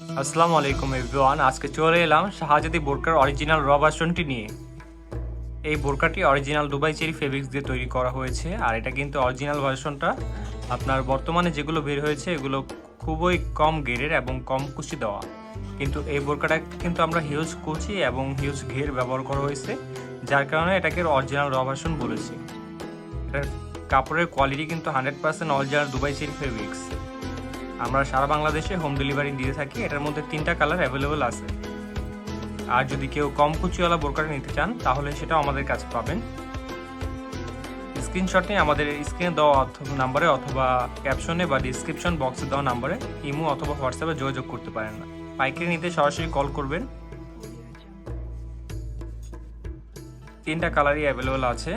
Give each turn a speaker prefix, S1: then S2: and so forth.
S1: আসসালামু আলাইকুম এভরিওয়ান, আজকে চলে এলাম শাহজাদি বোরকার অরিজিনাল র ভার্সনটি নিয়ে। এই বোরকাটি অরিজিনাল দুবাই চেরি ফেব্রিক্স দিয়ে তৈরি করা হয়েছে, আর এটা কিন্তু অরিজিনাল ভার্সনটা আপনার বর্তমানে যেগুলো বের হয়েছে, এগুলো খুবই কম গেরের এবং কম কুচি দেওয়া। কিন্তু এই বোরকাটা কিন্তু আমরা হিউজ কুচি এবং হিউজ ঘের ব্যবহার করা হয়েছে, যার কারণে এটাকে অরিজিনাল র ভার্সন বলেছি। এটার কাপড়ের কোয়ালিটি কিন্তু hundred percent original Dubai cherry fabrics আমরা সারা বাংলাদেশে হোম ডেলিভারি দিয়ে থাকি, এটার মধ্যে তিনটা কালার অ্যাভেলেবল আছে। আর যদি কেউ কম কুচিওয়ালা বোরকাটা নিতে চান, তাহলে সেটাও আমাদের কাছে পাবেন। স্ক্রিনশট নিয়ে আমাদের স্ক্রিনে দেওয়া নাম্বারে অথবা ক্যাপশনে বা ডিসক্রিপশন বক্সে দেওয়া নাম্বারে ইমো অথবা হোয়াটসঅ্যাপে যোগাযোগ করতে পারেন। না পাইকারি নিতে সরাসরি কল করবেন। তিনটা কালারই অ্যাভেলেবল আছে।